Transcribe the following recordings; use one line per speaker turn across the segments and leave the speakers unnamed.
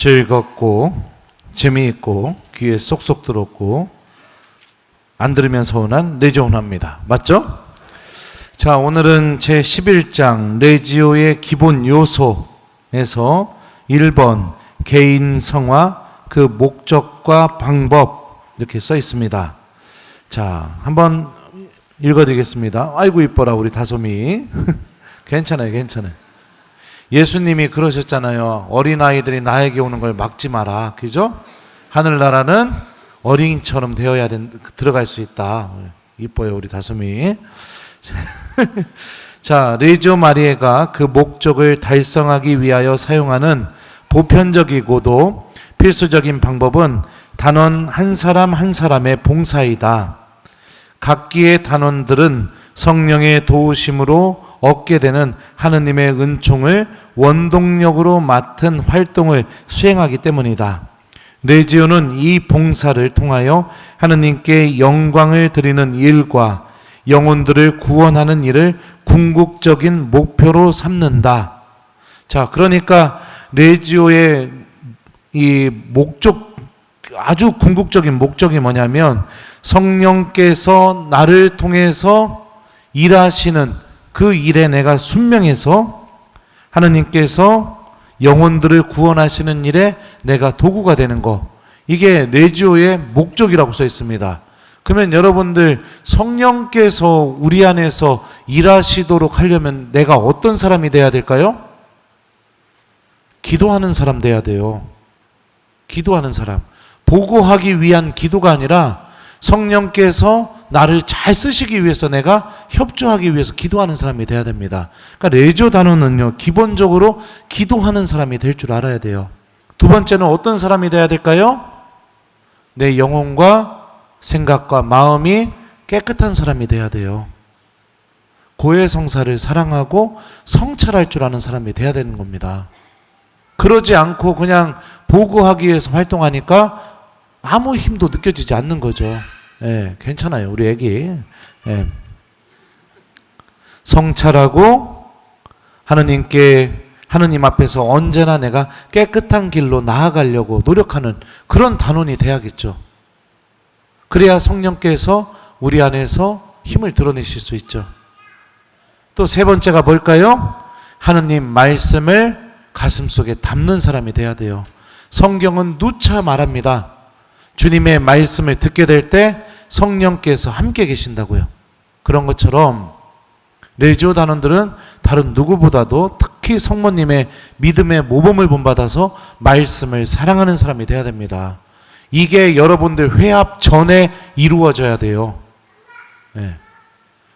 즐겁고 재미있고 귀에 쏙쏙 들었고 안 들으면 서운한 레지오나입니다. 맞죠? 자, 오늘은 제 11장 레지오의 기본 요소에서 1번 개인 성화 그 목적과 방법 이렇게 써 있습니다. 자, 한번 읽어 드리겠습니다. 아이고 이뻐라 우리 다솜이. 괜찮아요. 괜찮아요. 예수님이 그러셨잖아요. 어린아이들이 나에게 오는 걸 막지 마라. 그죠? 하늘나라는 어린이처럼 되어야 된, 들어갈 수 있다. 이뻐요, 우리 다솜이. 자, 레지오 마리에가 그 목적을 달성하기 위하여 사용하는 보편적이고도 필수적인 방법은 단원 한 사람 한 사람의 봉사이다. 각기의 단원들은 성령의 도우심으로 얻게 되는 하느님의 은총을 원동력으로 맡은 활동을 수행하기 때문이다. 레지오는 이 봉사를 통하여 하느님께 영광을 드리는 일과 영혼들을 구원하는 일을 궁극적인 목표로 삼는다. 자, 그러니까 레지오의 이 목적 아주 궁극적인 목적이 뭐냐면 성령께서 나를 통해서 일하시는 그 일에 내가 순명해서 하느님께서 영혼들을 구원하시는 일에 내가 도구가 되는 거. 이게 레지오의 목적이라고 써 있습니다. 그러면 여러분들 성령께서 우리 안에서 일하시도록 하려면 내가 어떤 사람이 돼야 될까요? 기도하는 사람 돼야 돼요. 기도하는 사람. 보고하기 위한 기도가 아니라 성령께서 나를 잘 쓰시기 위해서 내가 협조하기 위해서 기도하는 사람이 돼야 됩니다. 그러니까 레조 단어는요, 기본적으로 기도하는 사람이 될 줄 알아야 돼요. 두 번째는 어떤 사람이 돼야 될까요? 내 영혼과 생각과 마음이 깨끗한 사람이 돼야 돼요. 고해 성사를 사랑하고 성찰할 줄 아는 사람이 돼야 되는 겁니다. 그러지 않고 그냥 보고하기 위해서 활동하니까 아무 힘도 느껴지지 않는 거죠. 예, 괜찮아요. 우리 애기. 예. 성찰하고 하느님께 하느님 앞에서 언제나 내가 깨끗한 길로 나아가려고 노력하는 그런 단원이 돼야겠죠. 그래야 성령께서 우리 안에서 힘을 드러내실 수 있죠. 또 세 번째가 뭘까요? 하느님 말씀을 가슴 속에 담는 사람이 돼야 돼요. 성경은 누차 말합니다. 주님의 말씀을 듣게 될 때 성령께서 함께 계신다고요. 그런 것처럼 레지오 단원들은 다른 누구보다도 특히 성모님의 믿음의 모범을 본받아서 말씀을 사랑하는 사람이 돼야 됩니다. 이게 여러분들 회합 전에 이루어져야 돼요. 네.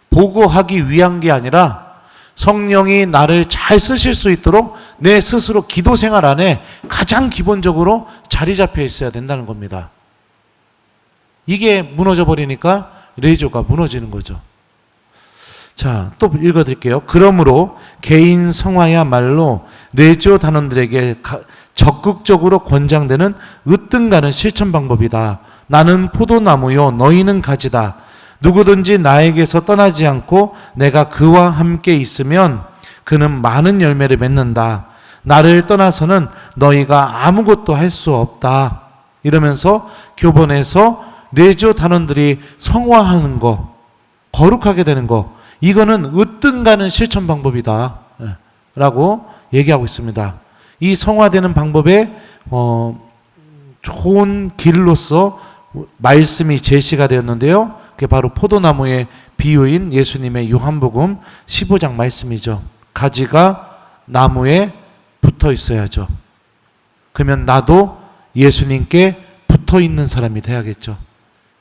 보고하기 위한 게 아니라 성령이 나를 잘 쓰실 수 있도록 내 스스로 기도 생활 안에 가장 기본적으로 자리 잡혀 있어야 된다는 겁니다. 이게 무너져 버리니까 레이저가 무너지는 거죠. 자, 또 읽어 드릴게요. 그러므로 개인 성화야말로 레지오 단원들에게 가- 적극적으로 권장되는 으뜸가는 실천 방법이다. 나는 포도나무요, 너희는 가지다. 누구든지 나에게서 떠나지 않고 내가 그와 함께 있으면 그는 많은 열매를 맺는다. 나를 떠나서는 너희가 아무것도 할 수 없다. 이러면서 교본에서 레지오 단원들이 성화하는 거, 거룩하게 되는 거, 이거는 으뜸가는 실천 방법이다. 예, 라고 얘기하고 있습니다. 이 성화되는 방법에 어, 좋은 길로서 말씀이 제시가 되었는데요. 그게 바로 포도나무의 비유인 예수님의 요한복음 15장 말씀이죠. 가지가 나무에 붙어 있어야죠. 그러면 나도 예수님께 붙어 있는 사람이 돼야겠죠.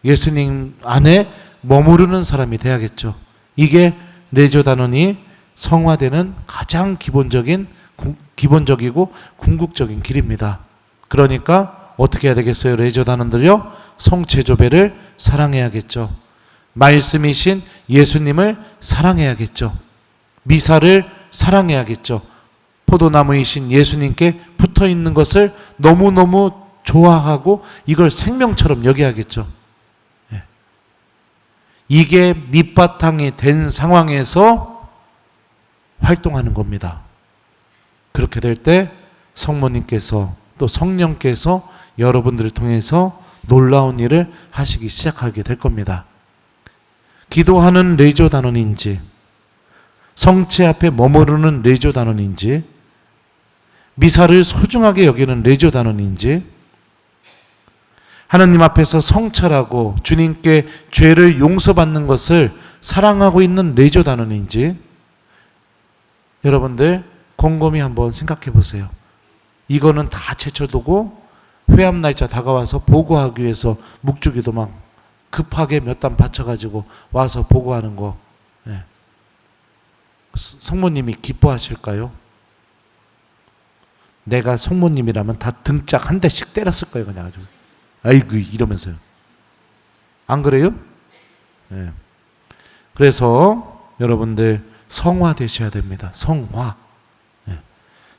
예수님 안에 머무르는 사람이 돼야겠죠. 이게 레조 단원이 성화되는 가장 기본적인 구- 기본적이고 궁극적인 길입니다. 그러니까 어떻게 해야 되겠어요? 레저 단원들요. 성체조배를 사랑해야겠죠. 말씀이신 예수님을 사랑해야겠죠. 미사를 사랑해야겠죠. 포도나무이신 예수님께 붙어 있는 것을 너무너무 좋아하고 이걸 생명처럼 여겨야겠죠. 예. 이게 밑바탕이 된 상황에서 활동하는 겁니다. 그렇게 될 때 성모님께서 또 성령께서 여러분들을 통해서 놀라운 일을 하시기 시작하게 될 겁니다. 기도하는 레이저 단원인지 성체 앞에 머무르는 레이저 단원인지 미사를 소중하게 여기는 레이저 단원인지 하나님 앞에서 성찰하고 주님께 죄를 용서받는 것을 사랑하고 있는 레이저 단원인지 여러분들 곰곰이 한번 생각해 보세요. 이거는 다 제쳐두고 회합 날짜 다가와서 보고하기 위해서 묵주기도 막 급하게 몇 단 받쳐가지고 와서 보고하는 거. 예. 스- 성모님이 기뻐하실까요? 내가 성모님이라면 다 등짝 한 대씩 때렸을 거예요, 그냥 아주. 아이고 이러면서요. 안 그래요? 예. 그래서 여러분들 성화 되셔야 됩니다. 성화. 예.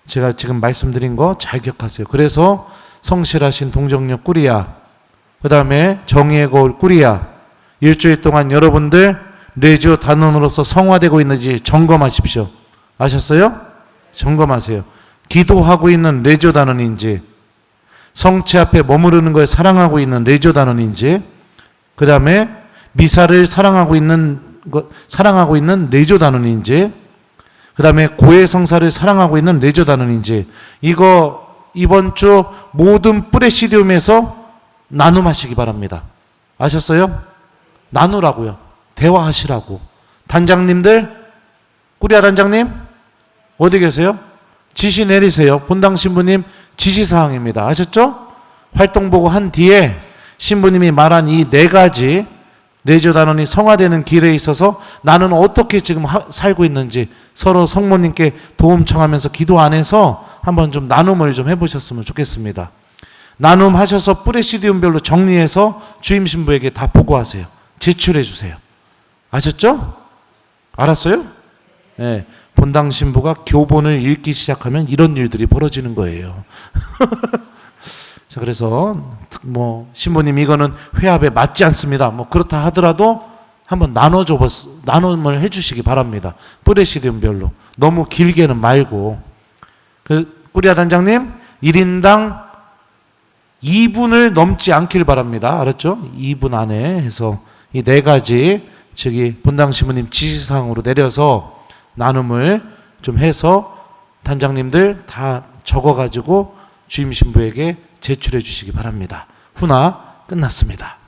제가 지금 말씀드린 거 잘 기억하세요. 그래서 성실하신 동정녀 꾸리야, 그 다음에 정의의 거울 꾸리야, 일주일 동안 여러분들 레지오 단원으로서 성화되고 있는지 점검하십시오. 아셨어요? 점검하세요. 기도하고 있는 레지오 단원인지, 성체 앞에 머무르는 걸 사랑하고 있는 레지오 단원인지, 그 다음에 미사를 사랑하고 있는 것, 사랑하고 있는 레지오 단원인지, 그 다음에 고해 성사를 사랑하고 있는 레지오 단원인지, 이거 이번 주 모든 프레시디움에서 나눔하시기 바랍니다. 아셨어요? 나누라고요. 대화하시라고. 단장님들, 꾸리아 단장님, 어디 계세요? 지시 내리세요. 본당 신부님 지시사항입니다. 아셨죠? 활동 보고 한 뒤에 신부님이 말한 이 네 가지 레지오 단원이 성화되는 길에 있어서 나는 어떻게 지금 하- 살고 있는지 서로 성모님께 도움 청하면서 기도 안에서 한번 좀 나눔을 좀 해보셨으면 좋겠습니다. 나눔하셔서 프레시디움별로 정리해서 주임 신부에게 다 보고하세요. 제출해 주세요. 아셨죠? 알았어요? 네. 본당 신부가 교본을 읽기 시작하면 이런 일들이 벌어지는 거예요. 자, 그래서 뭐 신부님 이거는 회합에 맞지 않습니다. 뭐 그렇다 하더라도 한번 나눠줘 보 나눔을 해 주시기 바랍니다. 프레시디움별로. 너무 길게는 말고. 그 꾸리아 단장님 1인당 2분을 넘지 않길 바랍니다. 알았죠? 2분 안에 해서 이 네 가지 저기 본당 신부님 지시사항으로 내려서 나눔을 좀 해서 단장님들 다 적어 가지고 주임 신부에게 제출해 주시기 바랍니다. 후나 끝났습니다.